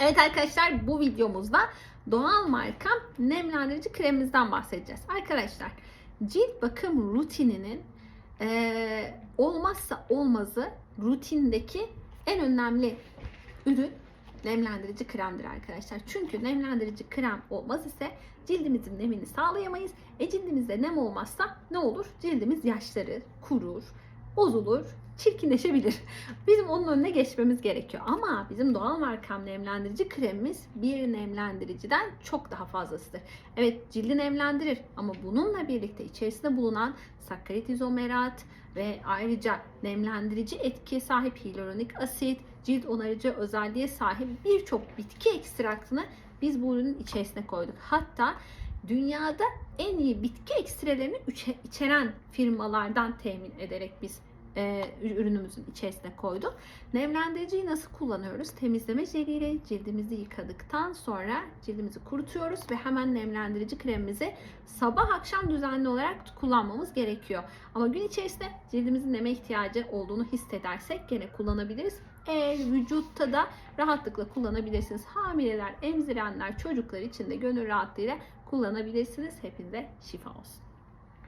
Evet arkadaşlar bu videomuzda doğal marka nemlendirici kremimizden bahsedeceğiz. Arkadaşlar cilt bakım rutininin eee, olmazsa olmazı rutindeki en önemli ürün nemlendirici kremdir arkadaşlar. Çünkü nemlendirici krem olmaz ise cildimizin nemini sağlayamayız. E cildimizde nem olmazsa ne olur? Cildimiz yaşlarır, kurur, bozulur, çirkinleşebilir. Bizim onun önüne geçmemiz gerekiyor. Ama bizim doğal markam nemlendirici kremimiz bir nemlendiriciden çok daha fazlasıdır. Evet cildi nemlendirir ama bununla birlikte içerisinde bulunan sakkarit izomerat ve ayrıca nemlendirici etkiye sahip hyaluronik asit, cilt onarıcı özelliğe sahip birçok bitki ekstraktını biz bu ürünün içerisine koyduk. Hatta dünyada en iyi bitki ekstrelerini içe- içeren firmalardan temin ederek biz e, ürünümüzün içerisine koyduk. Nemlendiriciyi nasıl kullanıyoruz? Temizleme jeliyle cildimizi yıkadıktan sonra cildimizi kurutuyoruz ve hemen nemlendirici kremimizi sabah akşam düzenli olarak kullanmamız gerekiyor. Ama gün içerisinde cildimizin neme ihtiyacı olduğunu hissedersek gene kullanabiliriz. Eğer vücutta da rahatlıkla kullanabilirsiniz. Hamileler, emzirenler, çocuklar için de gönül rahatlığıyla kullanabilirsiniz. Hepinize şifa olsun.